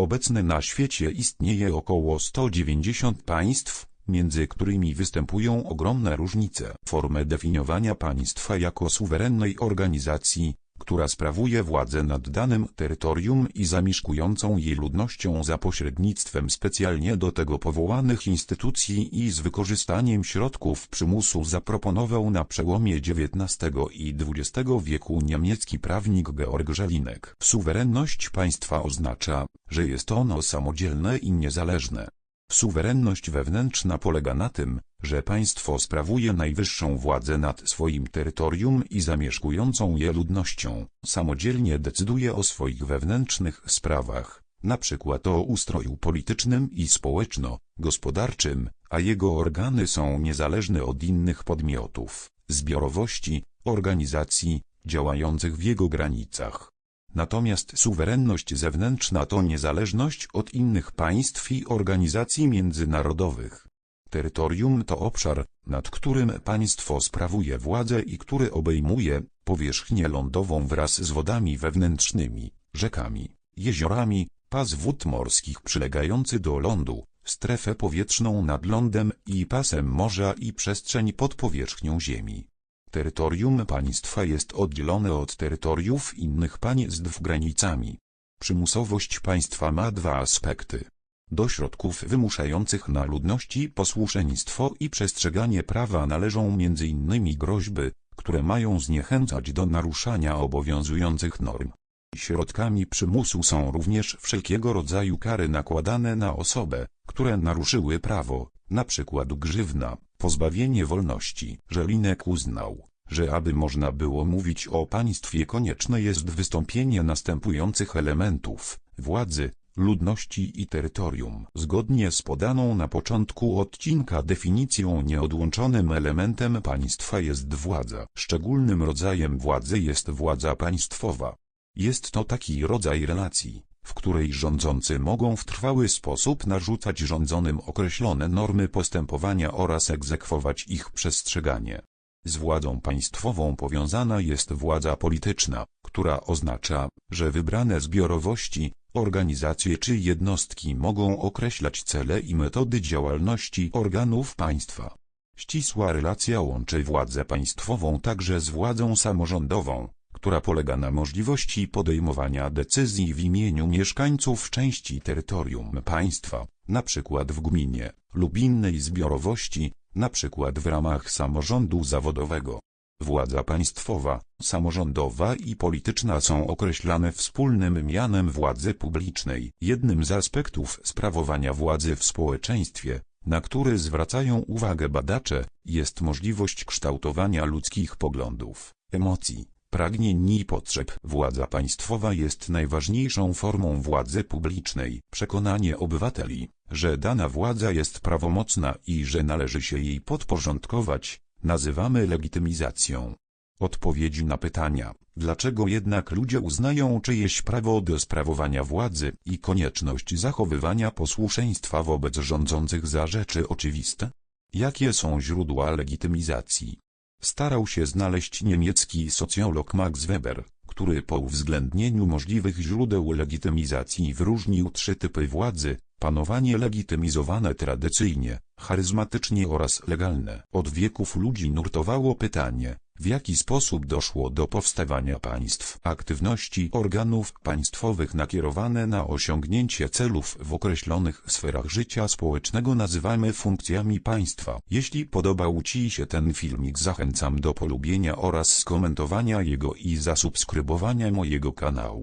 Obecnie na świecie istnieje około 190 państw, między którymi występują ogromne różnice. Formę definiowania państwa jako suwerennej organizacji, która sprawuje władzę nad danym terytorium i zamieszkującą je ludnością za pośrednictwem specjalnie do tego powołanych instytucji i z wykorzystaniem środków przymusu zaproponował na przełomie XIX i XX wieku niemiecki prawnik Georg Żelinek. Suwerenność państwa oznacza, że jest ono samodzielne i niezależne. Suwerenność wewnętrzna polega na tym, że państwo sprawuje najwyższą władzę nad swoim terytorium i zamieszkującą je ludnością, samodzielnie decyduje o swoich wewnętrznych sprawach, przykład o ustroju politycznym i społeczno-gospodarczym, a jego organy są niezależne od innych podmiotów, zbiorowości, organizacji, działających w jego granicach. Natomiast suwerenność zewnętrzna to niezależność od innych państw i organizacji międzynarodowych. Terytorium to obszar, nad którym państwo sprawuje władzę i który obejmuje powierzchnię lądową wraz z wodami wewnętrznymi, rzekami, jeziorami, pas wód morskich przylegający do lądu, strefę powietrzną nad lądem i pasem morza i przestrzeń pod powierzchnią ziemi. Terytorium państwa jest oddzielone od terytoriów innych państw granicami. Przymusowość państwa ma dwa aspekty. Do środków wymuszających na ludności posłuszeństwo i przestrzeganie prawa należą m.in. groźby, które mają zniechęcać do naruszania obowiązujących norm. Środkami przymusu są również wszelkiego rodzaju kary nakładane na osobę, które naruszyły prawo, np. grzywna, pozbawienie wolności. Żelinek uznał, że aby można było mówić o państwie konieczne jest wystąpienie następujących elementów, władzy, ludności i terytorium. Zgodnie z podaną na początku odcinka definicją nieodłączonym elementem państwa jest władza. Szczególnym rodzajem władzy jest władza państwowa. Jest to taki rodzaj relacji, w której rządzący mogą w trwały sposób narzucać rządzonym określone normy postępowania oraz egzekwować ich przestrzeganie. Z władzą państwową powiązana jest władza polityczna, która oznacza, że wybrane zbiorowości, organizacje czy jednostki mogą określać cele i metody działalności organów państwa. Ścisła relacja łączy władzę państwową także z władzą samorządową, która polega na możliwości podejmowania decyzji w imieniu mieszkańców części terytorium państwa, np. w gminie, lub innej zbiorowości, np. w ramach samorządu zawodowego. Władza państwowa, samorządowa i polityczna są określane wspólnym mianem władzy publicznej. Jednym z aspektów sprawowania władzy w społeczeństwie, na który zwracają uwagę badacze, jest możliwość kształtowania ludzkich poglądów, emocji, pragnień i potrzeb. Władza państwowa jest najważniejszą formą władzy publicznej. Przekonanie obywateli, że dana władza jest prawomocna i że należy się jej podporządkować, nazywamy legitymizacją. Odpowiedzi na pytania, dlaczego jednak ludzie uznają czyjeś prawo do sprawowania władzy i konieczność zachowywania posłuszeństwa wobec rządzących za rzeczy oczywiste? Jakie są źródła legitymizacji? Starał się znaleźć niemiecki socjolog Max Weber, który po uwzględnieniu możliwych źródeł legitymizacji wyróżnił trzy typy władzy, panowanie legitymizowane tradycyjnie, charyzmatycznie oraz legalne. Od wieków ludzi nurtowało pytanie, w jaki sposób doszło do powstawania państw. Aktywności organów państwowych nakierowane na osiągnięcie celów w określonych sferach życia społecznego nazywamy funkcjami państwa. Jeśli podobał Ci się ten filmik zachęcam do polubienia oraz skomentowania jego i zasubskrybowania mojego kanału.